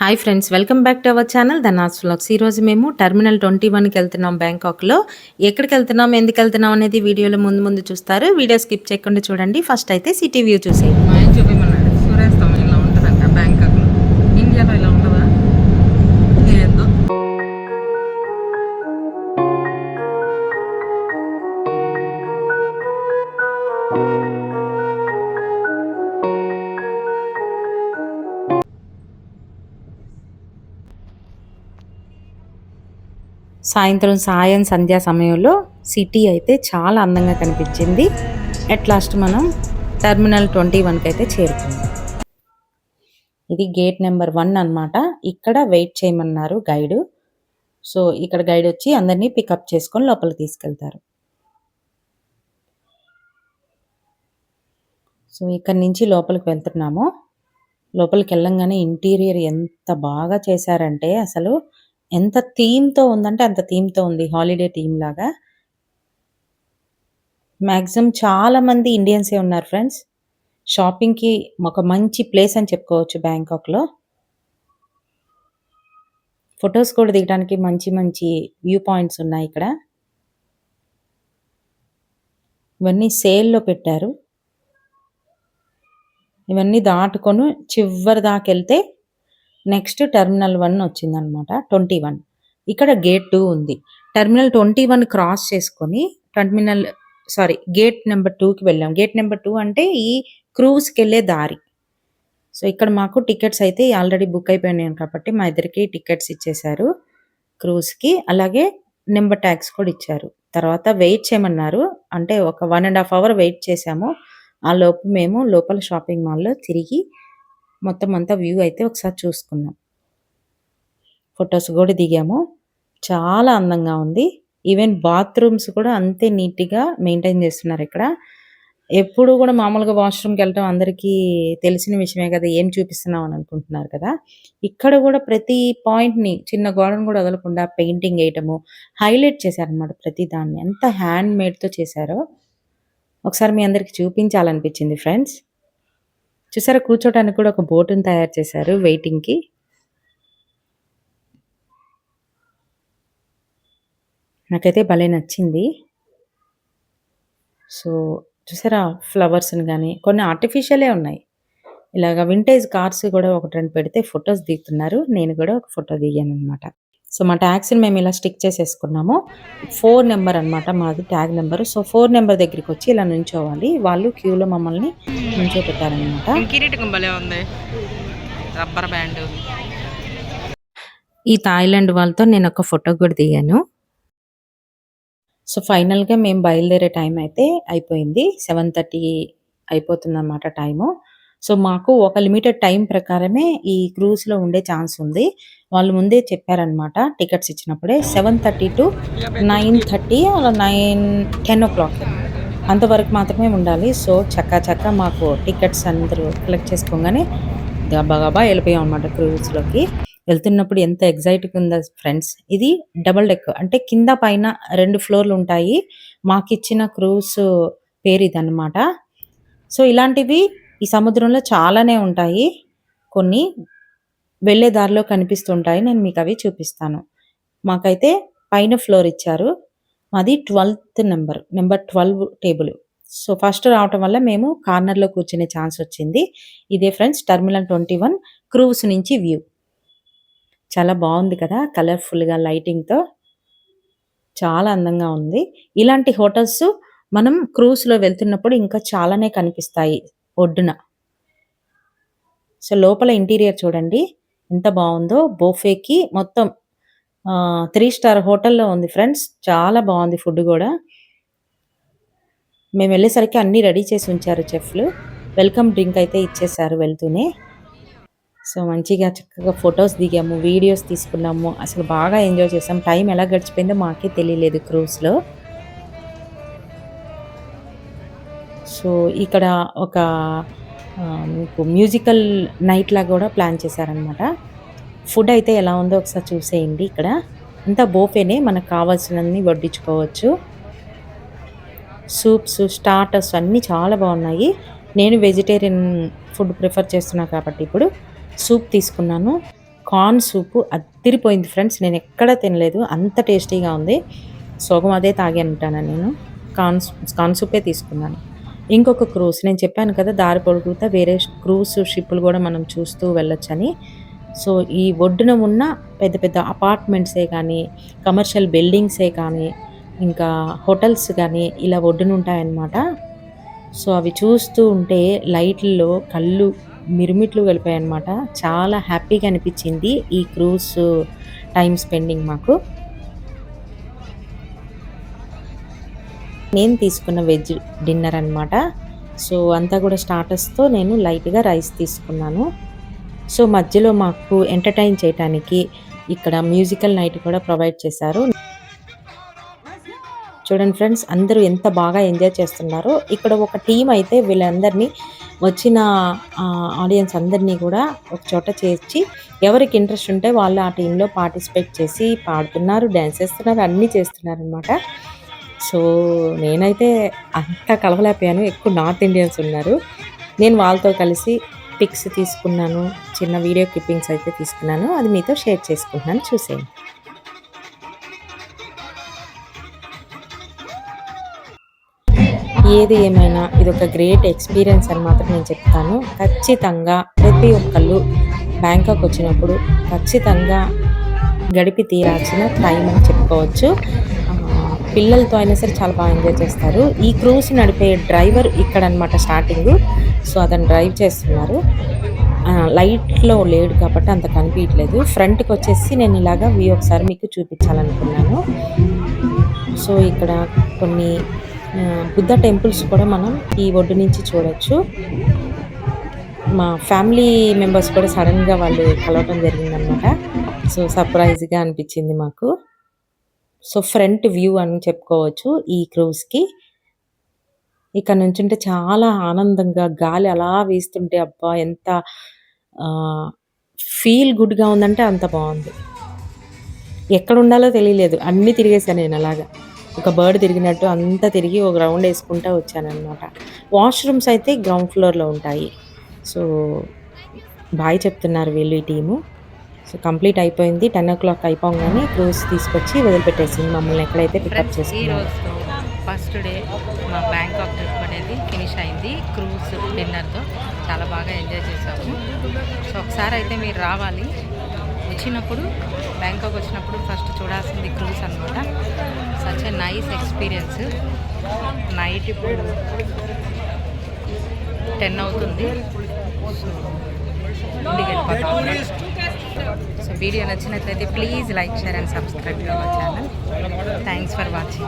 Hi friends welcome back to our channel Dhanas vlogs. ఈరోజు మేము terminal twenty వన్కి వెళ్తున్నాం బ్యాంకాక్లో. ఎక్కడికి వెళ్తున్నాం ఎందుకు వెళ్తున్నాం అనేది వీడియోలో ముందు ముందు చూస్తారు. వీడియో స్కిప్ చేయకుండా చూడండి. ఫస్ట్ అయితే సిటీ వ్యూ చూసేయండి. సాయంత్రం సాయం సంధ్యా సమయంలో సిటీ అయితే చాలా అందంగా కనిపించింది. అట్ లాస్ట్ మనం టెర్మినల్ ట్వంటీ వన్కి అయితే చేరుకుంది ఇది గేట్ నెంబర్ వన్ అన్నమాట. ఇక్కడ వెయిట్ చేయమన్నారు గైడ్. సో ఇక్కడ గైడ్ వచ్చి అందరినీ పికప్ చేసుకొని లోపలికి తీసుకెళ్తారు. సో ఇక్కడ నుంచి లోపలికి వెళ్తున్నాము. లోపలికి వెళ్ళంగానే ఇంటీరియర్ ఎంత బాగా చేశారంటే అసలు ఎంత థీమ్‌తో ఉందంటే అంత థీమ్‌తో ఉంది. హాలిడే థీమ్ లాగా. మాక్సిమం చాలా మంది ఇండియన్సే ఉన్నారు ఫ్రెండ్స్. షాపింగ్‌కి ఒక మంచి ప్లేస్ అని చెప్పుకోవచ్చు బ్యాంకాక్‌లో. ఫొటోస్ కూడా దిగడానికి మంచి మంచి వ్యూ పాయింట్స్ ఉన్నాయి ఇక్కడ. ఇవన్నీ సేల్‌లో పెట్టారు. ఇవన్నీ దాటుకొని చివరి దాకెళ్తే నెక్స్ట్ టెర్మినల్ వన్ వచ్చిందనమాట ట్వంటీ వన్. ఇక్కడ గేట్ టూ ఉంది. టెర్మినల్ ట్వంటీ వన్ క్రాస్ చేసుకొని టెర్మినల్ సారీ గేట్ నెంబర్ టూకి వెళ్ళాం. గేట్ నెంబర్ టూ అంటే ఈ క్రూజ్కి వెళ్ళే దారి. సో ఇక్కడ మాకు టికెట్స్ అయితే ఆల్రెడీ బుక్ అయిపోయినాయి కాబట్టి మా ఇద్దరికి టికెట్స్ ఇచ్చేశారు క్రూజ్కి అలాగే నెంబర్ ట్యాక్స్ కూడా ఇచ్చారు. తర్వాత వెయిట్ చేయమన్నారు. అంటే ఒక one and half hour wait చేసాము ఆ లోపు మేము లోపల షాపింగ్ మాల్లో తిరిగి మొత్తం అంతా వ్యూ అయితే ఒకసారి చూసుకున్నాం ఫొటోస్ కూడా దిగాము. చాలా అందంగా ఉంది. ఈవెన్ బాత్రూమ్స్ కూడా అంతే నీట్గా మెయింటైన్ చేస్తున్నారు ఇక్కడ. ఎప్పుడు కూడా మామూలుగా వాష్రూమ్కి వెళ్ళటం అందరికీ తెలిసిన విషయమే కదా ఏం చూపిస్తున్నాం అని అనుకుంటున్నారు కదా. ఇక్కడ కూడా ప్రతి పాయింట్ని చిన్న గోడను కూడా వదలకుండా పెయింటింగ్ వేయటము హైలైట్ చేశారనమాట ప్రతి దాన్ని. ఎంత హ్యాండ్ మేడ్తో చేశారో ఒకసారి మీ అందరికి చూపించాలనిపించింది ఫ్రెండ్స్ చూసారా కూర్చోడానికి కూడా ఒక బోటును తయారు చేశారు వెయిటింగ్కి. నాకైతే భలే నచ్చింది. సో చూసారా ఫ్లవర్స్ని కానీ కొన్ని ఆర్టిఫిషియలే ఉన్నాయి. ఇలాగ వింటేజ్ కార్స్ కూడా ఒకటి రెండు పెడితే ఫొటోస్ దిగుతున్నారు. నేను కూడా ఒక ఫోటో దిగాను అనమాట సో మా ట్యాగ్స్ని మేము ఇలా స్టిక్ చేసేసుకున్నాము. ఫోర్ నెంబర్ అనమాట మాది tag number. So four number దగ్గరికి వచ్చి ఇలా నుంచోవాలి. వాళ్ళు క్యూలో మమ్మల్ని ఉంది. Rubber band. ఈ థాయిలాండ్ వాళ్ళతో నేను ఒక ఫోటో కూడా దిగాను. సో ఫైనల్గా మేము బయలుదేరే టైం అయితే అయిపోయింది. సెవెన్ థర్టీ అయిపోతుంది అన్నమాట టైము. సో మాకు ఒక లిమిటెడ్ టైం ప్రకారమే ఈ క్రూజ్లో ఉండే ఛాన్స్ ఉంది. వాళ్ళు ముందే చెప్పారనమాట టికెట్స్ ఇచ్చినప్పుడే seven thirty to nine thirty అలా నైన్ టెన్ ఓ క్లాక్. అంతవరకు మాత్రమే ఉండాలి. సో చక్కా చక్క మాకు టికెట్స్ అందరూ కలెక్ట్ చేసుకోగానే గబా గబా వెళ్ళిపోయాం అనమాట క్రూజ్లోకి. వెళ్తున్నప్పుడు ఎంత ఎగ్జైటింగ్ ఉందో ఫ్రెండ్స్ ఇది డబల్ డెక్ అంటే కింద పైన రెండు ఫ్లోర్లు ఉంటాయి. మాకు ఇచ్చిన క్రూజ్ పేరు ఇదన్నమాట. సో ఇలాంటివి ఈ సముద్రంలో చాలానే ఉంటాయి. కొన్ని వెళ్ళే దారిలో కనిపిస్తుంటాయి. నేను మీకు అవి చూపిస్తాను. మాకైతే పైన ఫ్లోర్ ఇచ్చారు. మాది twelfth number number twelve table. So first రావటం వల్ల మేము కార్నర్లో కూర్చునే ఛాన్స్ వచ్చింది. ఇదే friends terminal twenty one cruise నుంచి వ్యూ. చాలా బాగుంది కదా కలర్ఫుల్గా లైటింగ్తో. చాలా అందంగా ఉంది. ఇలాంటి హోటల్స్ మనం క్రూస్లో వెళ్తున్నప్పుడు ఇంకా చాలానే కనిపిస్తాయి. ఒడ్డున. సో లోపల ఇంటీరియర్ చూడండి. ఎంత బాగుందో. బోఫేకి మొత్తం త్రీ స్టార్ హోటల్లో ఉంది ఫ్రెండ్స్. చాలా బాగుంది ఫుడ్ కూడా. మేము వెళ్ళేసరికి అన్నీ రెడీ చేసి ఉంచారు చెఫ్లు. వెల్కమ్ డ్రింక్ అయితే ఇచ్చేసారు వెళ్తూనే. సో మంచిగా చక్కగా ఫొటోస్ దిగాము వీడియోస్ తీసుకున్నాము. అసలు బాగా ఎంజాయ్ చేసాం. టైం ఎలా గడిచిపోయిందో మాకే తెలియలేదు క్రూజ్లో సో ఇక్కడ ఒక మీకు మ్యూజికల్ నైట్ లాగా కూడా ప్లాన్ చేశారనమాట ఫుడ్ అయితే ఎలా ఉందో ఒకసారి చూసేయండి ఇక్కడ. అంతా బోఫేనే మనకు కావాల్సినన్ని వడ్డించుకోవచ్చు. సూప్స్ స్టార్టర్స్ అన్నీ చాలా బాగున్నాయి. నేను వెజిటేరియన్ ఫుడ్ ప్రిఫర్ చేస్తున్నా కాబట్టి ఇప్పుడు సూప్ తీసుకున్నాను. కార్న్ సూపు అద్దిరిపోయింది ఫ్రెండ్స్ నేను ఎక్కడ తినలేదు. అంత టేస్టీగా ఉంది. సోగం అదే తాగి అంటాను నేను కార్న్ కార్న్ సూపే తీసుకున్నాను. ఇంకొక క్రూస్ నేను చెప్పాను కదా దారి పొడుగుతా వేరే క్రూస్ షిప్పులు కూడా మనం చూస్తూ వెళ్ళొచ్చని. సో ఈ ఒడ్డున ఉన్న పెద్ద పెద్ద అపార్ట్మెంట్సే కానీ కమర్షియల్ బిల్డింగ్సే కానీ ఇంకా హోటల్స్ కానీ ఇలా ఒడ్డున ఉంటాయన్నమాట. సో అవి చూస్తూ ఉంటే లైట్లలో కళ్ళు మిరుమిట్లు వెళ్ళిపోయాయి అనమాట చాలా హ్యాపీగా అనిపించింది ఈ క్రూజ్ టైం స్పెండింగ్ మాకు. నేను తీసుకున్న వెజ్ డిన్నర్ అనమాట సో అంతా కూడా స్టార్టర్స్తో నేను లైట్గా రైస్ తీసుకున్నాను. సో మధ్యలో మాకు ఎంటర్టైన్ చేయడానికి ఇక్కడ మ్యూజికల్ నైట్ కూడా ప్రొవైడ్ చేశారు. చూడండి ఫ్రెండ్స్ అందరూ ఎంత బాగా ఎంజాయ్ చేస్తున్నారో ఇక్కడ ఒక టీం అయితే వీళ్ళందరినీ వచ్చిన ఆడియన్స్ అందరినీ కూడా ఒక చోట చేర్చి ఎవరికి ఇంట్రెస్ట్ ఉంటే వాళ్ళు ఆ టీంలో పార్టిసిపేట్ చేసి పాడుతున్నారు డ్యాన్స్ చేస్తున్నారు అన్నీ చేస్తున్నారు అనమాట సో నేనైతే అంత కలవలేకపోయాను. ఎక్కువ నార్త్ ఇండియన్స్ ఉన్నారు. నేను వాళ్ళతో కలిసి పిక్స్ తీసుకున్నాను. చిన్న వీడియో క్లిప్పింగ్స్ అయితే తీసుకున్నాను. అది మీతో షేర్ చేసుకుంటున్నాను. చూసేయండి. ఏది ఏమైనా ఇది ఒక గ్రేట్ ఎక్స్పీరియన్స్ అని మాత్రం నేను చెప్తాను. ఖచ్చితంగా ప్రతి ఒక్కళ్ళు బ్యాంకాక్ వచ్చినప్పుడు ఖచ్చితంగా గడిపి తీరాల్సిన టైం అని చెప్పుకోవచ్చు. పిల్లలతో అయినా సరే చాలా బాగా ఎంజాయ్ చేస్తారు. ఈ క్రూజ్ నడిపే డ్రైవర్ ఇక్కడ అనమాట స్టార్టింగ్. సో అతను డ్రైవ్ చేస్తున్నారు. లైట్లో లేడు కాబట్టి అంత కనిపించట్లేదు. ఫ్రంట్కి వచ్చేసి నేను ఇలాగా వ్యూ ఒకసారి మీకు చూపించాలనుకున్నాను. సో ఇక్కడ కొన్ని బుద్ధ టెంపుల్స్ కూడా మనం ఈ ఒడ్డు నుంచి చూడొచ్చు. మా ఫ్యామిలీ మెంబర్స్ కూడా సడన్గా వాళ్ళు కలవటం జరిగిందనమాట. సో సర్ప్రైజ్గా అనిపించింది మాకు. సో ఫ్రంట్ వ్యూ అని చెప్పుకోవచ్చు ఈ క్రూజ్కి. ఇక్కడ నుంచుంటే చాలా ఆనందంగా గాలి అలా వీస్తుంటే అబ్బా ఎంత ఫీల్ గుడ్గా ఉందంటే అంత బాగుంది. ఎక్కడ ఉండాలో తెలియలేదు. అన్నీ తిరిగేసాను నేను అలాగా. ఒక బర్డ్ తిరిగినట్టు అంతా తిరిగి ఒక రౌండ్ వేసుకుంటా వచ్చానన్నమాట. వాష్రూమ్స్ అయితే గ్రౌండ్ ఫ్లోర్లో ఉంటాయి. సో బాయ్ చెప్తున్నారు వీళ్ళు ఈ టీము. కంప్లీట్ అయిపోయింది. టెన్ ఓ క్లాక్ అయిపోగానే క్రూజ్ తీసుకొచ్చి వదిలిపెట్టేసింది మమ్మల్ని. ఎక్కడైతే పికప్ రోజుతో ఫస్ట్ డే మా బ్యాంకాక్ ట్రిప్ అనేది ఫినిష్ అయింది. క్రూజ్ డిన్నర్తో చాలా బాగా ఎంజాయ్ చేసాము సో ఒకసారి అయితే మీరు రావాలి. వచ్చినప్పుడు బ్యాంకాక్ వచ్చినప్పుడు ఫస్ట్ చూడాల్సింది క్రూజ్ అనమాట such a nice experience. Night ఇప్పుడు టెన్ అవుతుంది. సో ఇంటికి వెళ్ళిపోతాం సో వీడియో నచ్చినట్లయితే please like share and subscribe to our channel thanks for watching